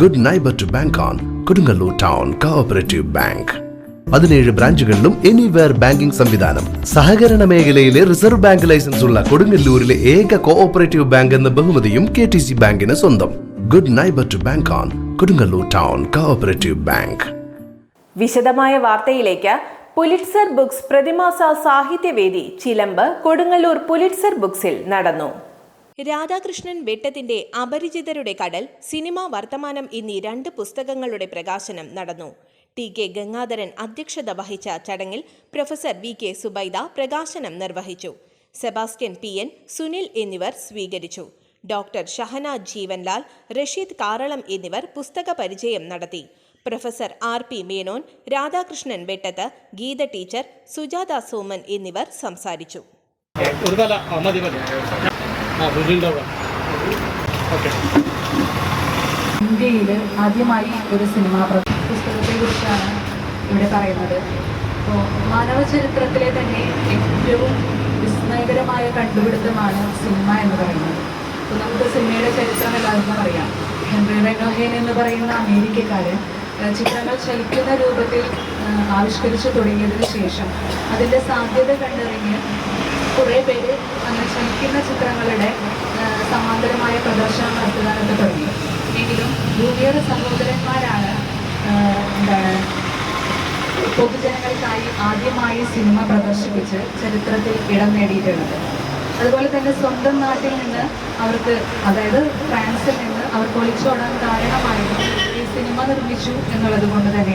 Good neighbour to bank on Kodungallur town cooperative bank പതിനേഴ് ബ്രാഞ്ചുകളിലും anywhere banking സംവിധാനം. സഹകരണ മേഖലയിലെ റിസർവ് ബാങ്ക് ലൈസൻസ് ഉള്ള കൊടുങ്ങല്ലൂരിലെ ഏക കോഓപ്പറേറ്റീവ് ബാങ്ക് എന്ന ബഹുമതിയും കെ ടി സി ബാങ്കിന് സ്വന്തം. Good neighbour to bank on Kodungallur town cooperative bank വിശദമായ വാർത്തയിലേക്ക് പുലിറ്റ്സർ ബുക്സ് പ്രതിമാസ സാഹിത്യവേദി ചിലമ്പ് കൊടുങ്ങല്ലൂർ പുലിറ്റ്സർ ബുക്സിൽ നടന്നു. രാധാകൃഷ്ണൻ വെട്ടത്തിന്റെ അപരിചിതരുടെ കടൽ സിനിമ വർത്തമാനം എന്നീ രണ്ട് പുസ്തകങ്ങളുടെ പ്രകാശനം നടന്നു. ടി കെ ഗംഗാധരൻ അധ്യക്ഷത വഹിച്ച ചടങ്ങിൽ പ്രൊഫസർ വി കെ സുബൈദ പ്രകാശനം നിർവഹിച്ചു. സെബാസ്റ്റ്യൻ പി എൻ സുനിൽ എന്നിവർ സ്വീകരിച്ചു. ഡോക്ടർ ഷഹന ജീവൻലാൽ റഷീദ് കാറളം എന്നിവർ പുസ്തക പരിചയം നടത്തി. Professor R P Menon Radhakrishnan Vettath Geetha teacher Sujatha Soman എന്നിവർ സംസാരിച്ചു. ഇന്ത്യയിൽ ആദ്യമായി ഒരു സിനിമ പുസ്തകത്തെ കുറിച്ചാണ് ഇവിടെ പറയുന്നത്. അപ്പോൾ മാനവ ചരിത്രത്തിലെ തന്നെ ഏറ്റവും വിസ്മയകരമായ കണ്ടുപിടുത്തമാണ് സിനിമ എന്ന് പറയുന്നത്. അപ്പോൾ നമുക്ക് സിനിമയുടെ ചരിത്രം എല്ലാവർക്കും അറിയാം. ഹെൻറി റെഗോഹേൻ എന്ന് പറയുന്ന അമേരിക്കക്കാരൻ ചിത്രങ്ങൾ ചലിക്കുന്ന രൂപത്തിൽ ആവിഷ്കരിച്ചു തുടങ്ങിയതിന് ശേഷം അതിന്റെ സാധ്യത കണ്ടറിഞ്ഞ് കുറേ പേര് ചിത്രങ്ങളുടെ സമാന്തരമായ പ്രദർശനം നടത്തുവാനൊക്കെ തുടങ്ങി. എങ്കിലും ഭൂമിയുടെ സഹോദരന്മാരാണ് എന്താണ് പൊതുജനങ്ങൾക്കായി ആദ്യമായി സിനിമ പ്രദർശിപ്പിച്ച് ചരിത്രത്തിൽ ഇടം നേടിയിട്ടുള്ളത്. അതുപോലെ തന്നെ സ്വന്തം നാട്ടിൽ നിന്ന് അവർക്ക് അതായത് ഫ്രാൻസിൽ നിന്ന് അവർക്ക് ഒളിച്ചോടാൻ കാരണമായത് ഈ സിനിമ നിർമ്മിച്ചു എന്നുള്ളത് കൊണ്ട് തന്നെയാണ്.